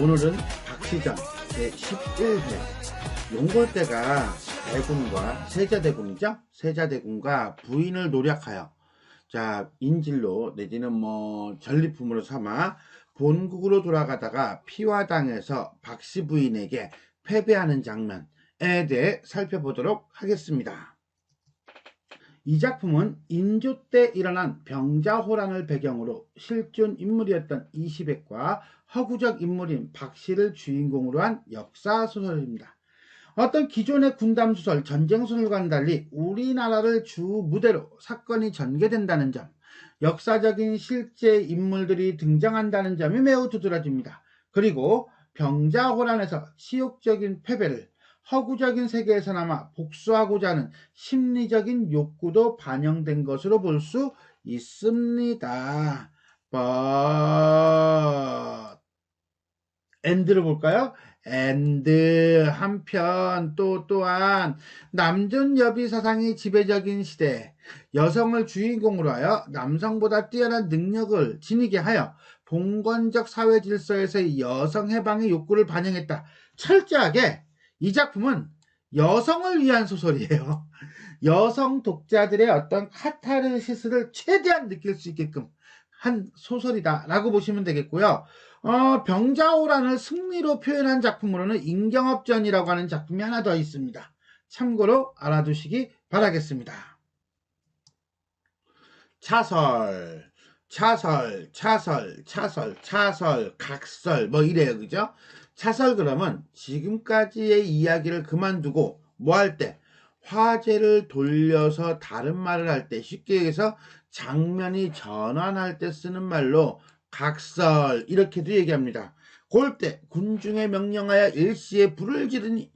오늘은 박시전 제11회 용골대가 대군과 세자대군이죠? 세자대군과 부인을 노력하여 자 인질로 내지는 뭐 전리품으로 삼아 본국으로 돌아가다가 피화당해서 박씨 부인에게 패배하는 장면에 대해 살펴보도록 하겠습니다. 이 작품은 인조 때 일어난 병자호란을 배경으로 실존 인물이었던 이시백과 허구적 인물인 박 씨를 주인공으로 한 역사 소설입니다. 어떤 기존의 군담 소설, 전쟁 소설과는 달리 우리나라를 주 무대로 사건이 전개된다는 점, 역사적인 실제 인물들이 등장한다는 점이 매우 두드러집니다. 그리고 병자호란에서 치욕적인 패배를 허구적인 세계에서나마 복수하고자 하는 심리적인 욕구도 반영된 것으로 볼 수 있습니다. but 엔드를 볼까요? 엔드 한편 또 또한 남존 여비 사상이 지배적인 시대 여성을 주인공으로 하여 남성보다 뛰어난 능력을 지니게 하여 봉건적 사회 질서에서의 여성 해방의 욕구를 반영했다. 철저하게 이 작품은 여성을 위한 소설이에요. 여성 독자들의 어떤 카타르시스를 최대한 느낄 수 있게끔 한 소설이다라고 보시면 되겠고요. 어, 병자호란을 승리로 표현한 작품으로는 인경업전이라고 하는 작품이 하나 더 있습니다. 참고로 알아두시기 바라겠습니다. 차설, 차설, 차설, 차설, 차설, 각설, 뭐 이래요. 그죠? 차설 그러면 지금까지의 이야기를 그만두고 뭐 할 때? 화제를 돌려서 다른 말을 할 때 쉽게 얘기해서 장면이 전환할 때 쓰는 말로 각설 이렇게도 얘기합니다. 골때 군중에 명령하여 일시에 불을 지르니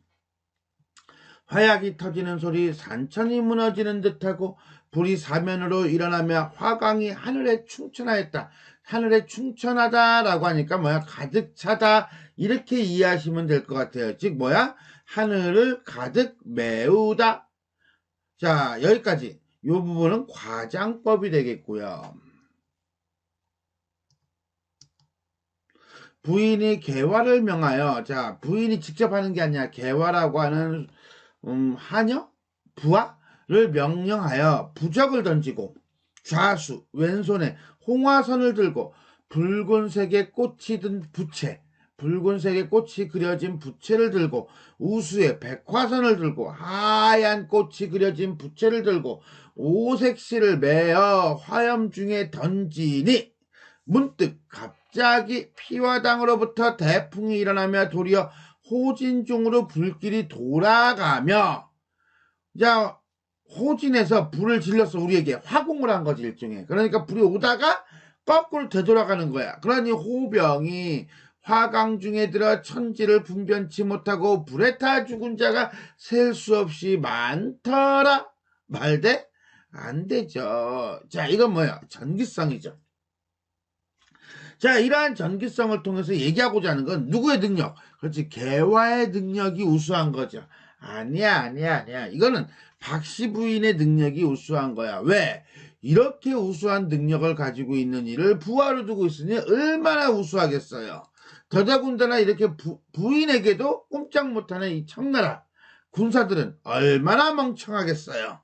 화약이 터지는 소리 산천이 무너지는 듯하고 불이 사면으로 일어나며 화광이 하늘에 충천하였다. 하늘에 충천하다라고 하니까 뭐야 가득 차다 이렇게 이해하시면 될 것 같아요. 즉 뭐야 하늘을 가득 메우다. 자 여기까지 이 부분은 과장법이 되겠고요. 부인이 개화를 명하여 자 부인이 직접 하는 게 아니라 개화라고 하는 음, 하녀 부하를 명령하여 부적을 던지고 좌수 왼손에 홍화선을 들고 붉은색의 꽃이 든 부채 붉은색의 꽃이 그려진 부채를 들고 우수에 백화선을 들고 하얀 꽃이 그려진 부채를 들고 오색실을 매어 화염 중에 던지니 문득 갑 자기 피화당으로부터 대풍이 일어나며 도리어 호진 중으로 불길이 돌아가며 자 호진에서 불을 질러서 우리에게 화공을 한 거지 일종의. 그러니까 불이 오다가 거꾸로 되돌아가는 거야. 그러니 호병이 화강 중에 들어 천지를 분변치 못하고 불에 타 죽은 자가 셀 수 없이 많더라. 말대? 안 되죠. 자 이건 뭐야 전기성이죠 자, 이러한 전기성을 통해서 얘기하고자 하는 건 누구의 능력? 그렇지, 개화의 능력이 우수한 거죠. 아니야, 아니야, 아니야. 이거는 박씨 부인의 능력이 우수한 거야. 왜? 이렇게 우수한 능력을 가지고 있는 이를 부하로 두고 있으니 얼마나 우수하겠어요. 더더군다나 이렇게 부, 부인에게도 꼼짝 못하는 이 청나라 군사들은 얼마나 멍청하겠어요.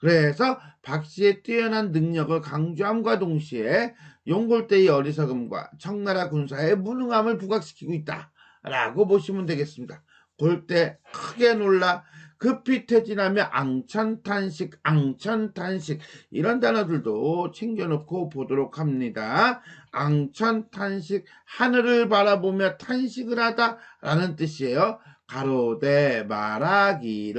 그래서 박 씨의 뛰어난 능력을 강조함과 동시에 용골대의 어리석음과 청나라 군사의 무능함을 부각시키고 있다. 라고 보시면 되겠습니다. 골대 크게 놀라 급히 퇴진하며 앙천탄식, 앙천탄식 이런 단어들도 챙겨놓고 보도록 합니다. 앙천탄식 하늘을 바라보며 탄식을 하다라는 뜻이에요. 가로대 말하기를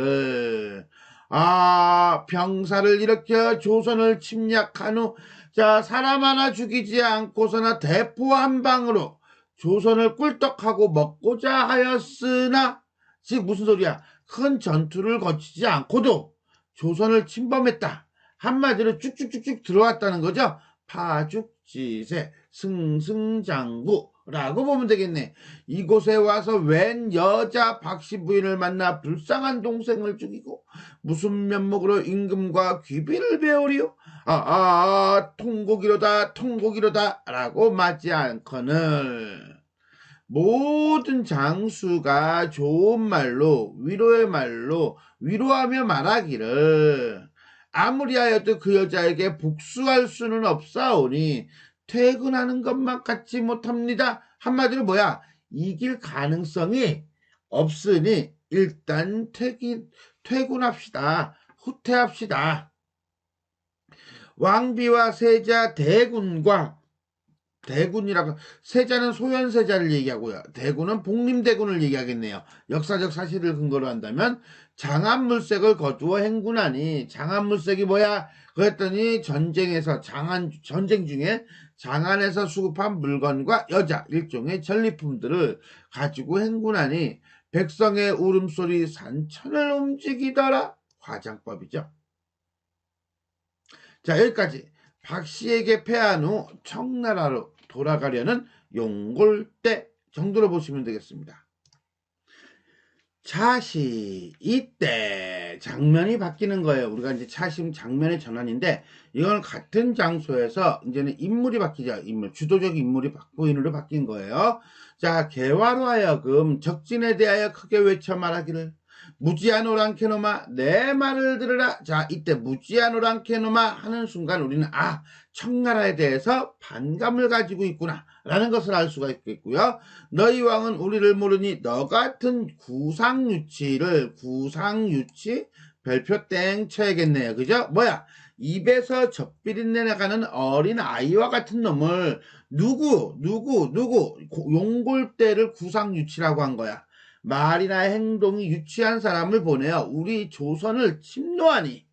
아 병사를 일으켜 조선을 침략한 후 자, 사람 하나 죽이지 않고서나 대포 한 방으로 조선을 꿀떡하고 먹고자 하였으나, 즉 무슨 소리야? 큰 전투를 거치지 않고도 조선을 침범했다. 한마디로 쭉쭉쭉쭉 들어왔다는 거죠. 파죽 지세 승승장구 라고 보면 되겠네. 이곳에 와서 웬 여자 박씨 부인을 만나 불쌍한 동생을 죽이고 무슨 면목으로 임금과 귀비를 배우리요? 아, 아, 아 통곡이로다 통곡이로다 라고 맞지 않거늘 모든 장수가 좋은 말로 위로의 말로 위로하며 말하기를 아무리 하여도 그 여자에게 복수할 수는 없사오니 퇴근하는 것만 갖지 못합니다. 한마디로 뭐야? 이길 가능성이 없으니 일단 퇴긴, 퇴근합시다. 후퇴합시다. 왕비와 세자 대군과 대군이라고 세자는 소현세자를 얘기하고요. 대군은 복림대군을 얘기하겠네요. 역사적 사실을 근거로 한다면 장안물색을 거두어 행군하니 장안물색이 뭐야? 그랬더니 전쟁에서 장안 전쟁 중에 장안에서 수급한 물건과 여자 일종의 전리품들을 가지고 행군하니 백성의 울음소리 산천을 움직이더라. 화장법이죠. 자 여기까지 박 씨에게 패한 후 청나라로 돌아가려는 용골대 정도로 보시면 되겠습니다. 차시 이때 장면이 바뀌는 거예요. 우리가 이제 차심 장면의 전환인데 이건 같은 장소에서 이제는 인물이 바뀌죠. 인물 주도적 인물이 바꾸인으로 바뀐 거예요. 자 개화로 하여금 적진에 대하여 크게 외쳐 말하기를 무지한 오랑캐노마 내 말을 들으라. 자 이때 무지한 오랑캐노마 하는 순간 우리는 아 청나라에 대해서 반감을 가지고 있구나. 라는 것을 알 수가 있겠고요. 너희 왕은 우리를 모르니 너 같은 구상유치를 구상유치 별표 땡 쳐야겠네요. 그죠? 뭐야? 입에서 젖비린내 나가는 어린 아이와 같은 놈을 누구 누구 누구 용골대를 구상유치라고 한 거야 말이나 행동이 유치한 사람을 보내어 우리 조선을 침노하니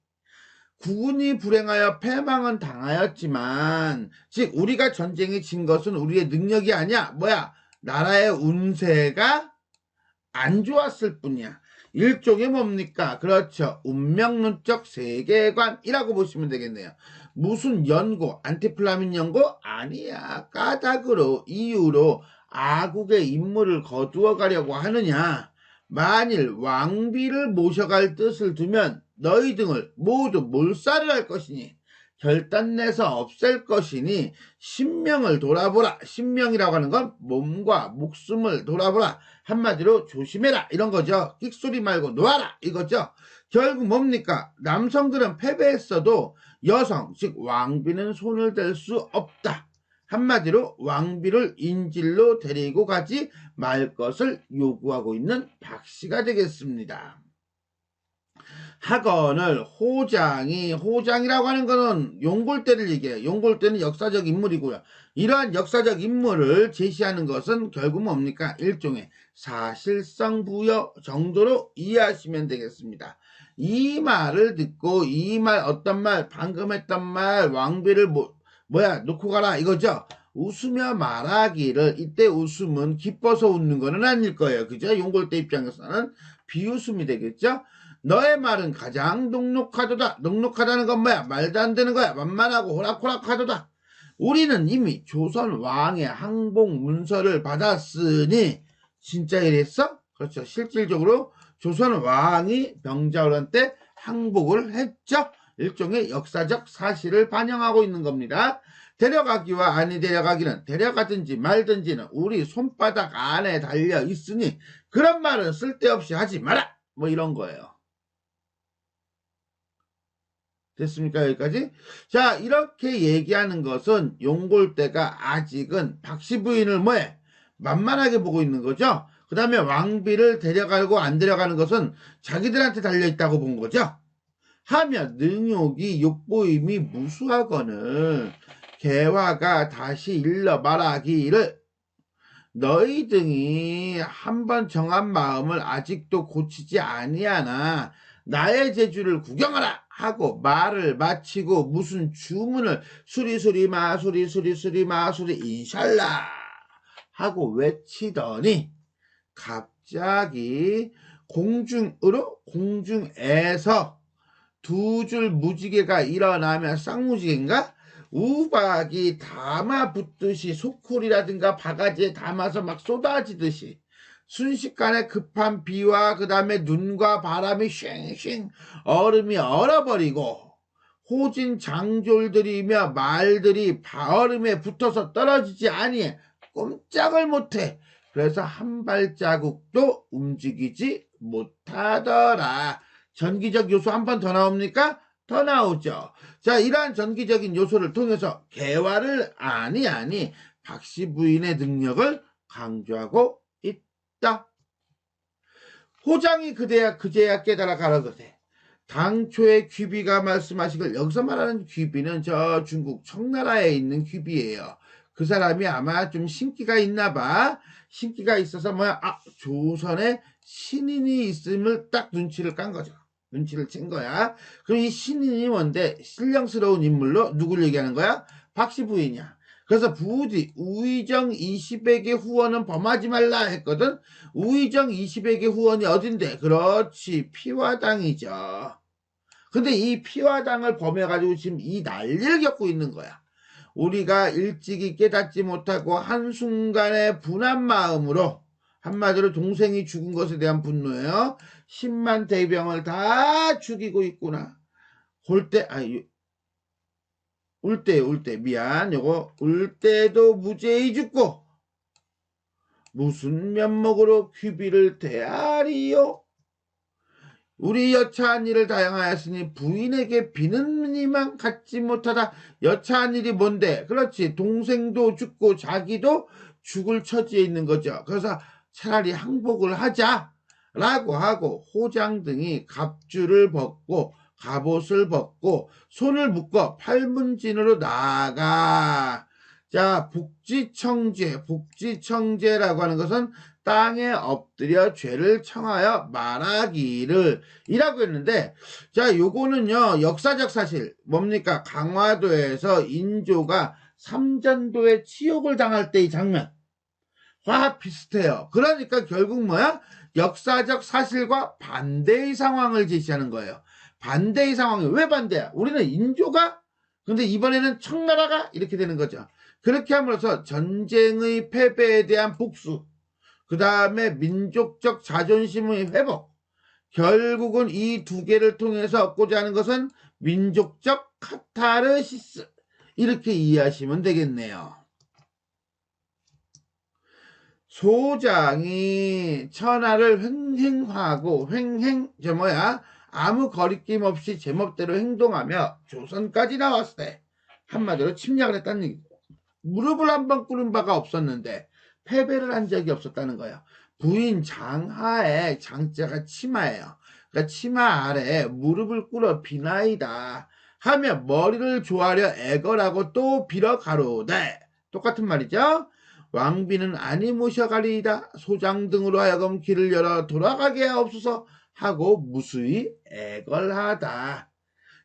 국군이 불행하여 패망은 당하였지만 즉 우리가 전쟁에 진 것은 우리의 능력이 아니야. 뭐야? 나라의 운세가 안 좋았을 뿐이야. 일종의 뭡니까? 그렇죠. 운명론적 세계관이라고 보시면 되겠네요. 무슨 연고 안티플라민 연고? 아니야. 까닭으로 이유로 아국의 임무를 거두어 가려고 하느냐? 만일 왕비를 모셔갈 뜻을 두면 너희 등을 모두 몰살을 할 것이니 결단내서 없앨 것이니 신명을 돌아보라. 신명이라고 하는 건 몸과 목숨을 돌아보라. 한마디로 조심해라. 이런 거죠. 끽소리 말고 놓아라. 이거죠. 결국 뭡니까? 남성들은 패배했어도 여성, 즉 왕비는 손을 댈 수 없다. 한마디로 왕비를 인질로 데리고 가지 말 것을 요구하고 있는 박씨가 되겠습니다. 학원을 호장이 호장이라고 하는 것은 용골대를 얘기해요. 용골대는 역사적 인물이고요. 이러한 역사적 인물을 제시하는 것은 결국 뭡니까? 일종의 사실성 부여 정도로 이해하시면 되겠습니다. 이 말을 듣고 이 말 어떤 말 방금 했던 말 왕비를 뭐, 뭐야 놓고 가라 이거죠. 웃으며 말하기를 이때 웃음은 기뻐서 웃는 거는 아닐 거예요. 그죠? 용골대 입장에서는 비웃음이 되겠죠? 너의 말은 가장 녹록하도다. 녹록하다는 건 뭐야? 말도 안 되는 거야. 만만하고 호락호락하도다. 우리는 이미 조선 왕의 항복 문서를 받았으니 진짜 이랬어? 그렇죠. 실질적으로 조선 왕이 병자호란 때 항복을 했죠. 일종의 역사적 사실을 반영하고 있는 겁니다. 데려가기와 아니 데려가기는 데려가든지 말든지는 우리 손바닥 안에 달려 있으니 그런 말은 쓸데없이 하지 마라. 뭐 이런 거예요. 됐습니까? 여기까지? 자, 이렇게 얘기하는 것은 용골대가 아직은 박씨 부인을 뭐해? 만만하게 보고 있는 거죠? 그 다음에 왕비를 데려가고 안 데려가는 것은 자기들한테 달려있다고 본 거죠? 하며 능욕이 욕보임이 무수하거늘. 개화가 다시 일러 말하기를. 너희 등이 한번 정한 마음을 아직도 고치지 아니하나 나의 제주를 구경하라 하고 말을 마치고 무슨 주문을 수리수리 마수리 수리수리 마수리 인샬라 하고 외치더니 갑자기 공중으로 공중에서 두 줄 무지개가 일어나면 쌍무지개인가? 우박이 담아 붙듯이 소쿨이라든가 바가지에 담아서 막 쏟아지듯이 순식간에 급한 비와 그 다음에 눈과 바람이 쉥쉥 얼음이 얼어버리고 호진 장졸들이며 말들이 얼음에 붙어서 떨어지지 아니해 꼼짝을 못해 그래서 한 발자국도 움직이지 못하더라. 전기적 요소 한 번 더 나옵니까? 더 나오죠. 자, 이러한 전기적인 요소를 통해서 개화를 아니 아니 박씨 부인의 능력을 강조하고 있다. 호장이 그대야 그제야 깨달아 가라거대. 당초에 귀비가 말씀하시길 여기서 말하는 귀비는 저 중국 청나라에 있는 귀비예요. 그 사람이 아마 좀 신기가 있나 봐. 신기가 있어서 뭐야 아 조선에 신인이 있음을 딱 눈치를 깐 거죠. 눈치를 챈 거야. 그럼 이 신인이 뭔데 신령스러운 인물로 누굴 얘기하는 거야? 박씨 부인이야. 그래서 부디 우의정 20에게 후원은 범하지 말라 했거든. 우의정 20에게 후원이 어딘데? 그렇지 피화당이죠. 근데 이 피화당을 범해가지고 지금 이 난리를 겪고 있는 거야. 우리가 일찍이 깨닫지 못하고 한순간의 분한 마음으로 한마디로 동생이 죽은 것에 대한 분노예요. 10만 대병을 다 죽이고 있구나. 올 때, 아, 울 때, 울 때, 미안. 요거, 울 때도 무죄히 죽고, 무슨 면목으로 귀비를 대하리요? 우리 여차한 일을 다양하였으니 부인에게 비는 이만 갖지 못하다. 여차한 일이 뭔데? 그렇지. 동생도 죽고 자기도 죽을 처지에 있는 거죠. 그래서 차라리 항복을 하자. 라고 하고 호장 등이 갑주를 벗고 갑옷을 벗고 손을 묶어 팔문진으로 나아가. 자, 복지청제, 복지청제라고 하는 것은 땅에 엎드려 죄를 청하여 말하기를 이라고 했는데 자 요거는요 역사적 사실 뭡니까 강화도에서 인조가 삼전도에 치욕을 당할 때의 장면 와 비슷해요 그러니까 결국 뭐야 역사적 사실과 반대의 상황을 제시하는 거예요 반대의 상황이 왜 반대야 우리는 인조가 근데 이번에는 청나라가 이렇게 되는 거죠 그렇게 함으로써 전쟁의 패배에 대한 복수 그 다음에 민족적 자존심의 회복. 결국은 이 두 개를 통해서 얻고자 하는 것은 민족적 카타르시스. 이렇게 이해하시면 되겠네요. 소장이 천하를 횡행하고 횡행 저 뭐야 아무 거리낌 없이 제멋대로 행동하며 조선까지 나왔을 때 한마디로 침략을 했다는 얘기죠. 무릎을 한 번 꿇은 바가 없었는데 패배를 한 적이 없었다는 거예요. 부인 장하에 장자가 치마예요. 그러니까 치마 아래 무릎을 꿇어 비나이다 하며 머리를 조아려 애걸하고 또 빌어 가로되 똑같은 말이죠. 왕비는 아니 모셔가리이다. 소장 등으로 하여금 길을 열어 돌아가게 하옵소서 하고 무수히 애걸하다.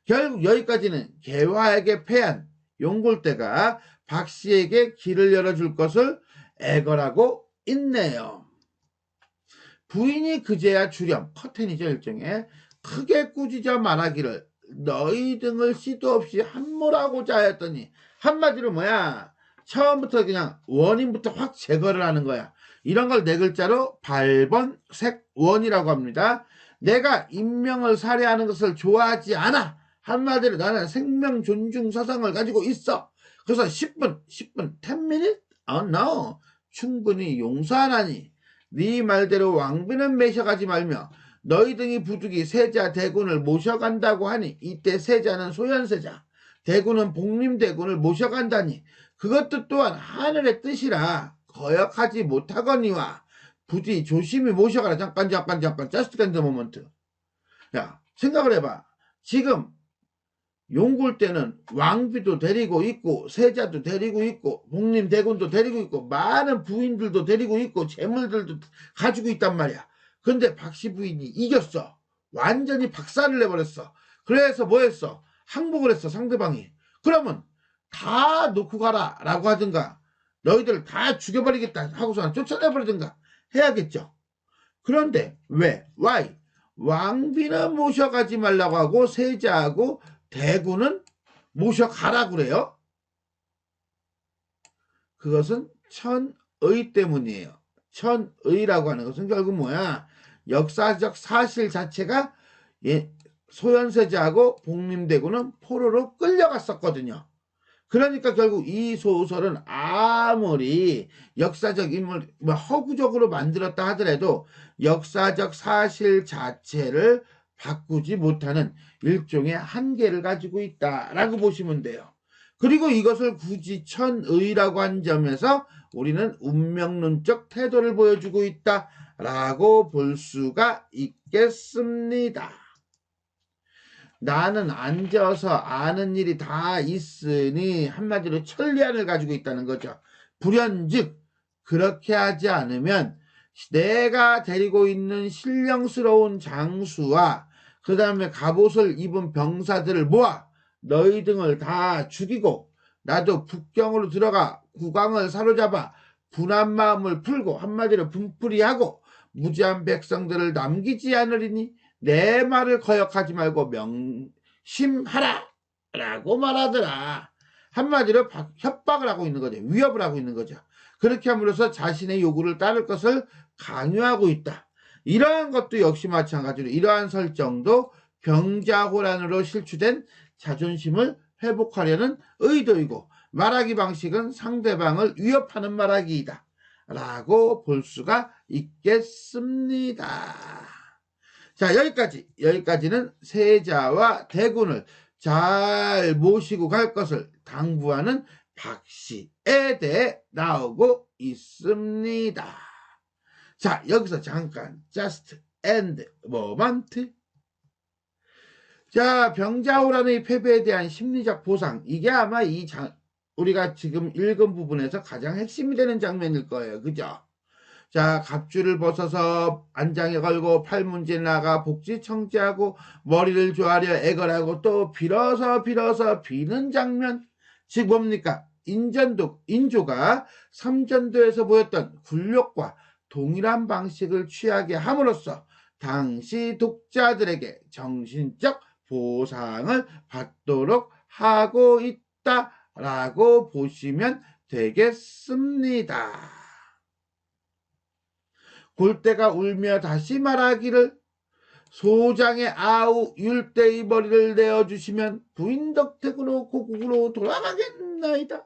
결국 여기까지는 개화에게 패한 용골대가 박씨에게 길을 열어줄 것을 애걸하고 있네요. 부인이 그제야 주렴 커튼이죠 일종의 크게 꾸짖어 말하기를 너희 등을 씨도 없이 함몰하고자 하였더니 한마디로 뭐야 처음부터 그냥 원인부터 확 제거를 하는 거야. 이런 걸 네 글자로 발번색 원이라고 합니다. 내가 인명을 살해하는 것을 좋아하지 않아. 한마디로 나는 생명 존중 사상을 가지고 있어. 그래서 10분 10분 10minute? Oh no. 충분히 용서하나니. 네 말대로 왕비는 매셔가지 말며 너희 등이 부득이 세자 대군을 모셔간다고 하니 이때 세자는 소현세자 대군은 복림대군을 모셔간다니 그것도 또한 하늘의 뜻이라 거역하지 못하거니와 부디 조심히 모셔가라 잠깐 잠깐 잠깐 저스트 캔드 모먼트 야 생각을 해봐 지금 용굴 때는 왕비도 데리고 있고 세자도 데리고 있고 복림 대군도 데리고 있고 많은 부인들도 데리고 있고 재물들도 가지고 있단 말이야. 근데 박씨 부인이 이겼어. 완전히 박살을 내버렸어. 그래서 뭐 했어? 항복을 했어 상대방이. 그러면 다 놓고 가라 라고 하든가 너희들 다 죽여버리겠다 하고서 쫓아내버리든가 해야겠죠. 그런데 왜? Why? 왕비는 모셔가지 말라고 하고 세자하고 대구는 모셔가라 그래요. 그것은 천의 때문이에요. 천의라고 하는 것은 결국 뭐야? 역사적 사실 자체가 예, 소현세자하고 복림대구는 포로로 끌려갔었거든요. 그러니까 결국 이 소설은 아무리 역사적 인물, 뭐 허구적으로 만들었다 하더라도 역사적 사실 자체를 바꾸지 못하는 일종의 한계를 가지고 있다라고 보시면 돼요. 그리고 이것을 굳이 천의라고 한 점에서 우리는 운명론적 태도를 보여주고 있다라고 볼 수가 있겠습니다. 나는 앉아서 아는 일이 다 있으니 한마디로 천리안을 가지고 있다는 거죠. 불현즉 그렇게 하지 않으면 내가 데리고 있는 신령스러운 장수와 그 다음에 갑옷을 입은 병사들을 모아 너희 등을 다 죽이고 나도 북경으로 들어가 국왕을 사로잡아 분한 마음을 풀고 한마디로 분풀이하고 무지한 백성들을 남기지 않으리니 내 말을 거역하지 말고 명심하라. 라고 말하더라. 한마디로 박- 협박을 하고 있는 거죠. 위협을 하고 있는 거죠. 그렇게 함으로써 자신의 요구를 따를 것을 강요하고 있다. 이러한 것도 역시 마찬가지로 이러한 설정도 병자호란으로 실추된 자존심을 회복하려는 의도이고 말하기 방식은 상대방을 위협하는 말하기이다. 라고 볼 수가 있겠습니다. 자, 여기까지, 여기까지는 세자와 대군을 잘 모시고 갈 것을 당부하는 박씨에 대해 나오고 있습니다. 자, 여기서 잠깐, just and moment. 자, 병자호란의 패배에 대한 심리적 보상. 이게 아마 이 장, 우리가 지금 읽은 부분에서 가장 핵심이 되는 장면일 거예요. 그죠? 자, 갑주를 벗어서 안장에 걸고 팔문제 나가 복지 청지하고 머리를 조아려 애걸하고 또 빌어서 빌어서 비는 장면. 즉 뭡니까? 인전도, 인조가 삼전도에서 보였던 굴욕과 동일한 방식을 취하게 함으로써 당시 독자들에게 정신적 보상을 받도록 하고 있다라고 보시면 되겠습니다. 골대가 울며 다시 말하기를 소장의 아우 율대의 머리를 내어주시면 부인 덕택으로 고국으로 돌아가겠나이다.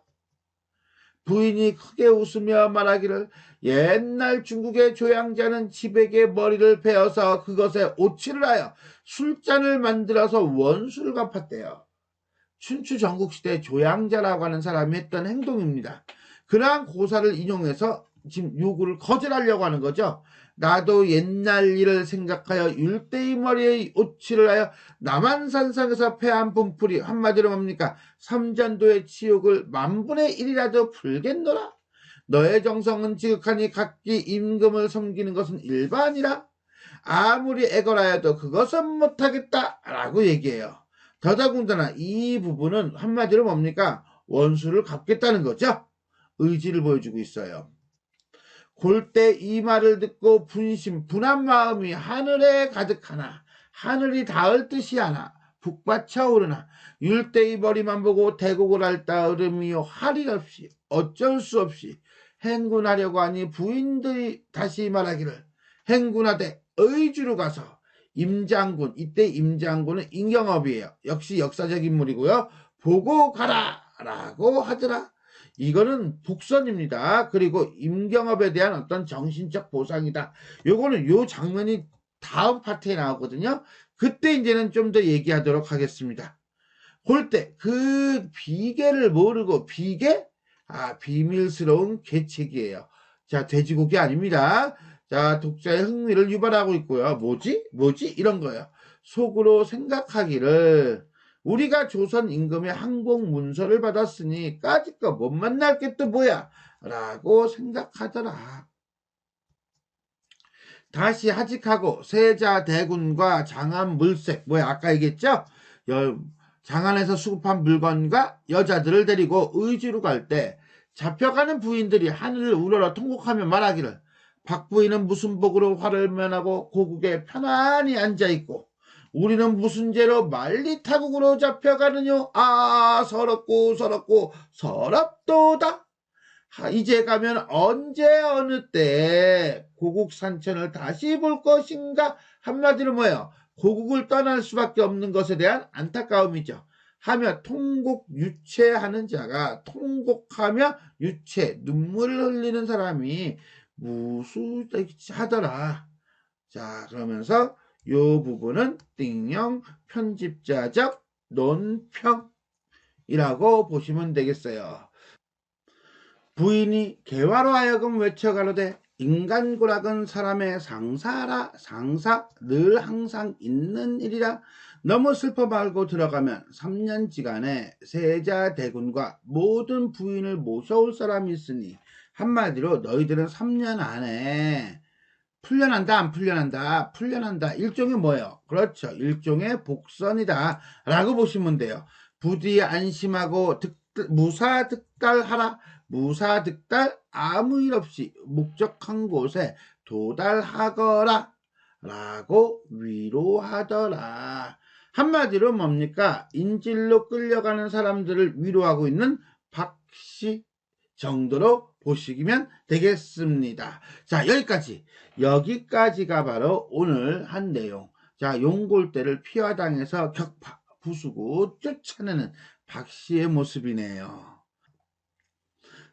부인이 크게 웃으며 말하기를 옛날 중국의 조양자는 집에게 머리를 베어서 그것에 오치를 하여 술잔을 만들어서 원수를 갚았대요. 춘추 전국시대 조양자라고 하는 사람이 했던 행동입니다. 그러한 고사를 인용해서 지금 요구를 거절하려고 하는 거죠. 나도 옛날 일을 생각하여 율대의 머리에 오치를 하여 남한산상에서 패한 분풀이 한마디로 뭡니까? 삼전도의 치욕을 만분의 일이라도 풀겠노라. 너의 정성은 지극하니 각기 임금을 섬기는 것은 일반이라. 아무리 애걸하여도 그것은 못하겠다. 라고 얘기해요. 더더군다나 이 부분은 한마디로 뭡니까? 원수를 갚겠다는 거죠. 의지를 보여주고 있어요. 골대 이 말을 듣고 분심, 분한 마음이 하늘에 가득하나 하늘이 닿을 듯이 하나 북받쳐 오르나 율대의 머리만 보고 대곡을 할 따름이요 할일 없이 어쩔 수 없이 행군하려고 하니 부인들이 다시 말하기를 행군하되 의주로 가서 임장군 이때 임장군은 임경업이에요. 역시 역사적 인물이고요. 보고 가라 라고 하더라 이거는 북선입니다. 그리고 임경업에 대한 어떤 정신적 보상이다. 요거는 요 장면이 다음 파트에 나오거든요. 그때 이제는 좀 더 얘기하도록 하겠습니다. 골때 그 비계를 모르고 비계? 아 비밀스러운 계책이에요. 자 돼지고기 아닙니다. 자 독자의 흥미를 유발하고 있고요. 뭐지? 뭐지? 이런 거예요. 속으로 생각하기를 우리가 조선 임금의 항복 문서를 받았으니 까짓거 못 만날 게 또 뭐야? 라고 생각하더라. 다시 하직하고 세자 대군과 장안 물색 뭐야 아까 얘기했죠? 여, 장안에서 수급한 물건과 여자들을 데리고 의지로 갈 때 잡혀가는 부인들이 하늘을 우러러 통곡하며 말하기를 박 부인은 무슨 복으로 화를 면하고 고국에 편안히 앉아있고 우리는 무슨 죄로 만리타국으로 잡혀가느뇨? 아 서럽고 서럽고 서럽도다. 하, 이제 가면 언제 어느 때 고국 산천을 다시 볼 것인가? 한마디로 뭐예요? 고국을 떠날 수밖에 없는 것에 대한 안타까움이죠. 하며 통곡 유체하는 자가 통곡하며 유체 눈물을 흘리는 사람이 무수하더라. 자 그러면서 요 부분은 띵영 편집자적 논평이라고 보시면 되겠어요. 부인이 개화로 하여금 외쳐가로되 인간고락은 사람의 상사라 상사 늘 항상 있는 일이라 너무 슬퍼 말고 들어가면 3년지간에 세자 대군과 모든 부인을 모셔올 사람이 있으니 한마디로 너희들은 3년 안에 풀려난다 안 풀려난다 풀려난다. 일종의 뭐예요? 그렇죠. 일종의 복선이다. 라고 보시면 돼요. 부디 안심하고 득, 무사득달하라. 무사득달 아무 일 없이 목적한 곳에 도달하거라. 라고 위로하더라. 한마디로 뭡니까? 인질로 끌려가는 사람들을 위로하고 있는 박씨 정도로 보시면 되겠습니다. 자, 여기까지. 여기까지가 바로 오늘 한 내용. 자, 용골대를 피화당해서 격파, 부수고 쫓아내는 박 씨의 모습이네요.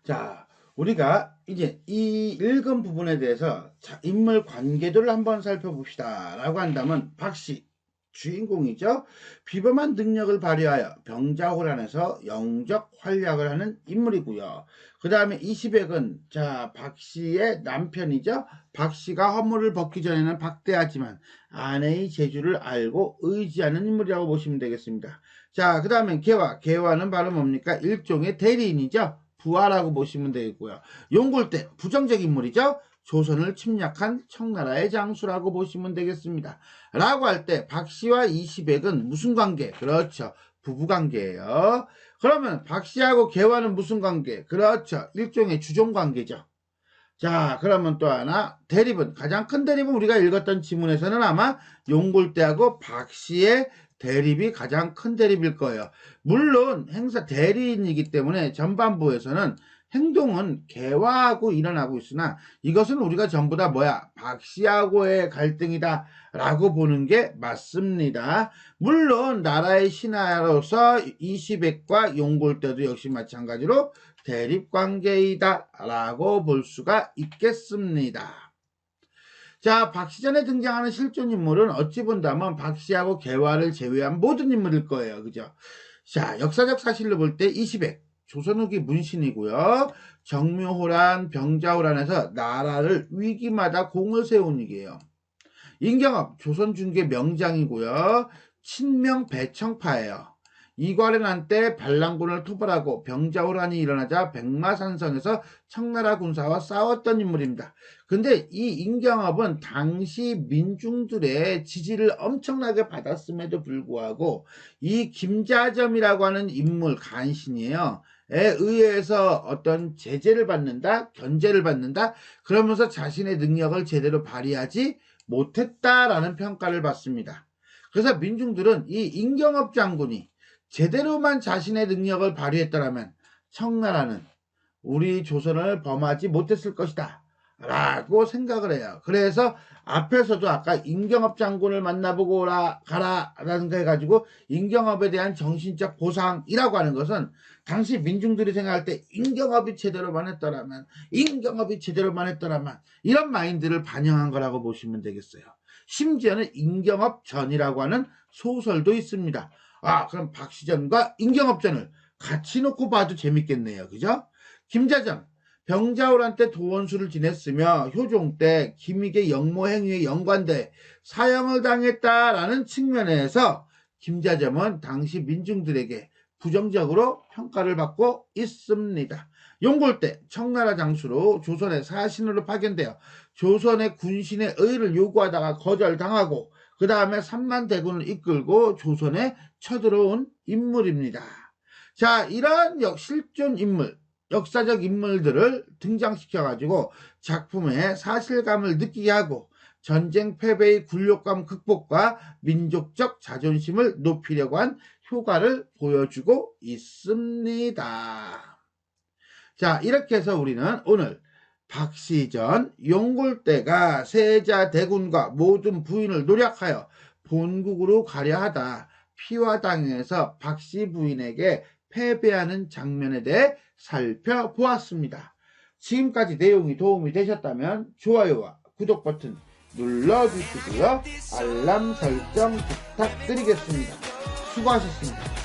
자, 우리가 이제 이 읽은 부분에 대해서 자, 인물 관계들을 한번 살펴봅시다. 라고 한다면 박 씨, 주인공이죠. 비범한 능력을 발휘하여 병자호란에서 영적 활약을 하는 인물이고요. 그 다음에 이시백은 자 박씨의 남편이죠. 박씨가 허물을 벗기 전에는 박대하지만 아내의 재주를 알고 의지하는 인물이라고 보시면 되겠습니다. 자, 그 다음에 개화. 개화는 바로 뭡니까? 일종의 대리인이죠. 부하라고 보시면 되겠고요. 용골대 부정적 인물이죠. 조선을 침략한 청나라의 장수라고 보시면 되겠습니다. 라고 할 때 박씨와 이시백은 무슨 관계? 그렇죠. 부부관계예요. 그러면 박씨하고 개와는 무슨 관계? 그렇죠. 일종의 주종관계죠. 자 그러면 또 하나 대립은 가장 큰 대립은 우리가 읽었던 지문에서는 아마 용골대하고 박씨의 대립이 가장 큰 대립일 거예요. 물론 행사 대리인이기 때문에 전반부에서는 행동은 개화하고 일어나고 있으나 이것은 우리가 전부 다 뭐야 박씨하고의 갈등이다 라고 보는 게 맞습니다. 물론 나라의 신하로서 이시백과 용골대도 역시 마찬가지로 대립관계이다 라고 볼 수가 있겠습니다. 자 박씨전에 등장하는 실존 인물은 어찌 본다면 박씨하고 개화를 제외한 모든 인물일 거예요. 그죠? 자 역사적 사실로 볼 때 이시백 조선 후기 문신이고요. 정묘호란, 병자호란에서 나라를 위기마다 공을 세운 이게요. 인경업 조선 중계 명장이고요. 친명 배청파예요. 이괄은 때 반란군을 토벌하고 병자호란이 일어나자 백마산성에서 청나라 군사와 싸웠던 인물입니다. 근데 이 임경업은 당시 민중들의 지지를 엄청나게 받았음에도 불구하고 이 김자점이라고 하는 인물 간신이에요. 에 의해서 어떤 제재를 받는다, 견제를 받는다, 그러면서 자신의 능력을 제대로 발휘하지 못했다라는 평가를 받습니다. 그래서 민중들은 이 임경업 장군이 제대로만 자신의 능력을 발휘했더라면 청나라는 우리 조선을 범하지 못했을 것이다. 라고 생각을 해요. 그래서 앞에서도 아까 임경업 장군을 만나보고 오라 가라 라는 거 해가지고 임경업에 대한 정신적 보상이라고 하는 것은 당시 민중들이 생각할 때 임경업이 제대로만 했더라면 임경업이 제대로만 했더라면 이런 마인드를 반영한 거라고 보시면 되겠어요. 심지어는 임경업 전이라고 하는 소설도 있습니다. 아 그럼 박시전과 임경업전을 같이 놓고 봐도 재밌겠네요. 그죠? 김자전 때 도원수를 지냈으며 효종 때 김익의 영모 행위에 연관돼 사형을 당했다라는 측면에서 김자점은 당시 민중들에게 부정적으로 평가를 받고 있습니다. 용골 때 청나라 장수로 조선의 사신으로 파견되어 조선의 군신의 의를 요구하다가 거절당하고 그 다음에 3만 대군을 이끌고 조선에 쳐들어온 인물입니다. 자, 이러한 실존 인물, 역사적 인물들을 등장시켜가지고 작품의 사실감을 느끼게 하고 전쟁 패배의 굴욕감 극복과 민족적 자존심을 높이려고 한 효과를 보여주고 있습니다. 자, 이렇게 해서 우리는 오늘 박시전 용골대가 세자 대군과 모든 부인을 노력하여 본국으로 가려 하다 피화당에서 박씨 부인에게 패배하는 장면에 대해 살펴보았습니다. 지금까지 내용이 도움이 되셨다면 좋아요와 구독 버튼 눌러주시고요. 알람 설정 부탁드리겠습니다. 수고하셨습니다.